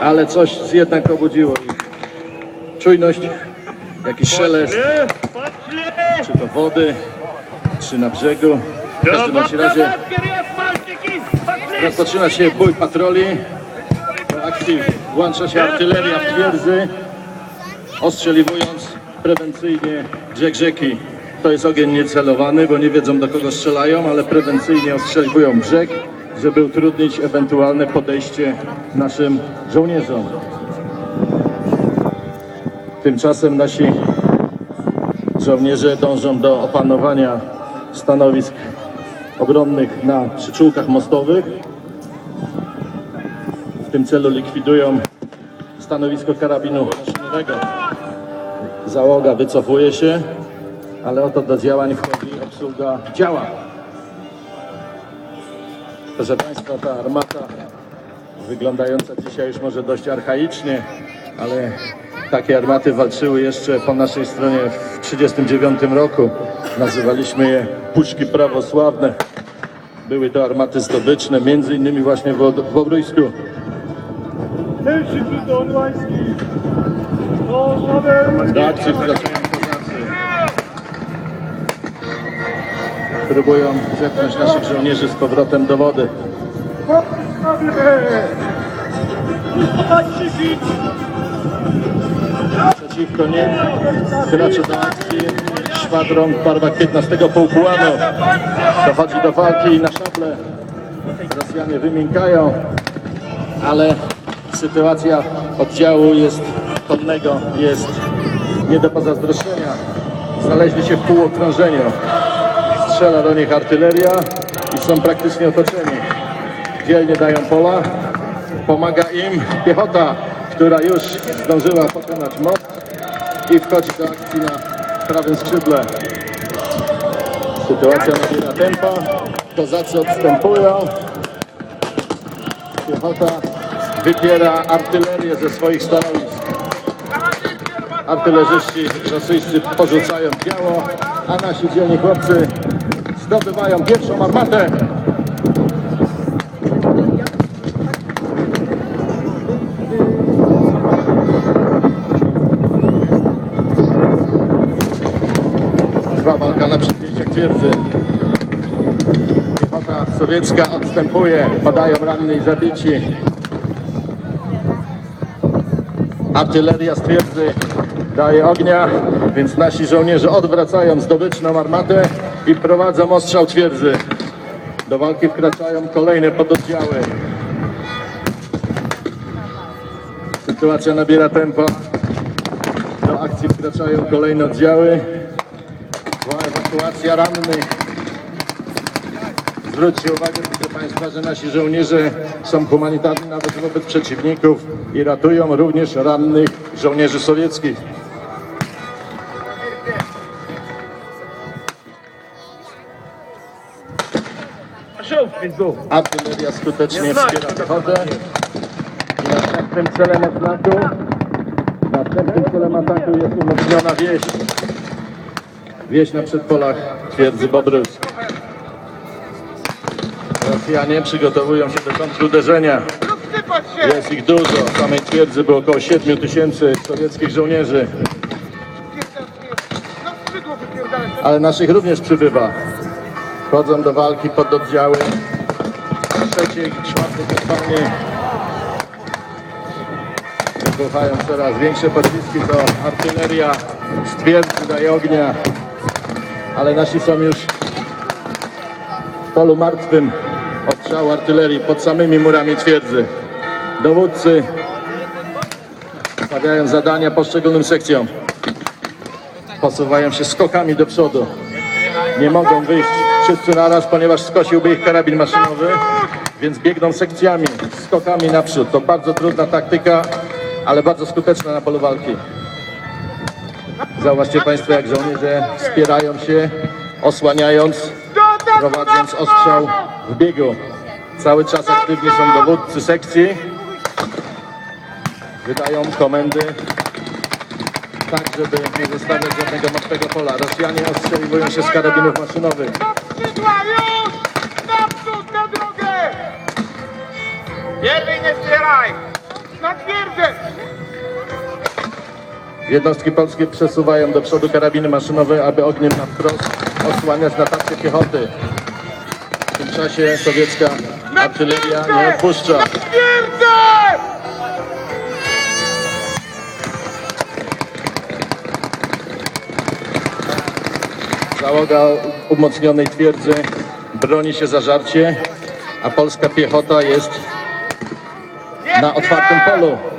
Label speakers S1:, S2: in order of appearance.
S1: ale coś jednak obudziło ich. Czujność, jakiś szelest, czy to wody, czy na brzegu. W każdym bądź razie rozpoczyna się bój patroli. Do akcji włącza się artyleria w twierdzy, ostrzeliwując prewencyjnie brzeg rzeki. To jest ogień niecelowany, bo nie wiedzą do kogo strzelają, ale prewencyjnie ostrzeliwują brzeg, żeby utrudnić ewentualne podejście naszym żołnierzom. Tymczasem nasi żołnierze dążą do opanowania stanowisk obronnych na przyczółkach mostowych. W tym celu likwidują stanowisko karabinu maszynowego. Załoga wycofuje się, ale oto do działań wchodzi obsługa działa. Proszę Państwa, ta armata wyglądająca dzisiaj już może dość archaicznie, ale takie armaty walczyły jeszcze po naszej stronie w 1939 roku. Nazywaliśmy je puszki prawosławne. Były to armaty zdobyczne, między innymi właśnie w Od- w Obrójsku.
S2: Pierwszy
S1: Próbują zepchnąć naszych żołnierzy z powrotem do wody. Przeciwko nim wkracza do akcji szwadron w barwach 15 Pułkułanu. Dochodzi do walki i na szable Rosjanie wymiękają, ale sytuacja oddziału jest konnego, jest nie do pozazdroszczenia. Znaleźli się w półokrążeniu. Strzela do nich artyleria i są praktycznie otoczeni. Dzielnie dają pola. Pomaga im piechota, która już zdążyła pokonać most i wchodzi do akcji na prawym skrzydle. Sytuacja nabiera tempa. Kozacy odstępują. Piechota wypiera artylerię ze swoich stanowisk. Artylerzyści rosyjscy porzucają działo, a nasi dzielni chłopcy zdobywają pierwszą armatę. Trwa walka na przedmieściach twierdzy. Piechota sowiecka odstępuje, padają ranni i zabici. Artyleria z twierdzy daje ognia, więc nasi żołnierze odwracają zdobyczną armatę i prowadzą ostrzał twierdzy. Do walki wkraczają kolejne pododdziały. Sytuacja nabiera tempa. Do akcji wkraczają kolejne oddziały. Była ewakuacja rannych. Zwróćcie uwagę, proszę Państwa, że nasi żołnierze są humanitarni nawet wobec przeciwników i ratują również rannych żołnierzy sowieckich. Artyleria skutecznie wspiera. I następnym celem ataku, następnym celem ataku jest umocniona wieś. Wieś na przedpolach twierdzy Bobrusk. Rosjanie przygotowują się do kontruderzenia. Jest ich dużo. W samej twierdzy było około 7 tysięcy sowieckich żołnierzy, ale naszych również przybywa. Wchodzą do walki pod oddziały trzeciej, czwartej kompanii. Wybuchają coraz większe pociski, to artyleria z twierdzy daje ognia, ale nasi są już w polu martwym od strzału artylerii pod samymi murami twierdzy. Dowódcy stawiają zadania poszczególnym sekcjom. Posuwają się skokami do przodu. Nie mogą wyjść wszyscy naraz, ponieważ skosiłby ich karabin maszynowy, więc biegną sekcjami, skokami naprzód. To bardzo trudna taktyka, ale bardzo skuteczna na polu walki. Zauważcie Państwo, jak żołnierze wspierają się, osłaniając, prowadząc ostrzał w biegu. Cały czas aktywni są dowódcy sekcji. Wydają komendy tak, żeby nie zostawiać żadnego martwego pola. Rosjanie ostrzeliwują się z karabinów maszynowych.
S3: Pierwszy nie zbieraj!
S2: Na twierdzę!
S1: Jednostki polskie przesuwają do przodu karabiny maszynowe, aby ogniem na wprost osłaniać natarcie piechoty. W tym czasie sowiecka artyleria nie odpuszcza.
S2: Na twierdzę!
S1: Załoga umocnionej twierdzy broni się zażarcie, a polska piechota jest na otwartym polu.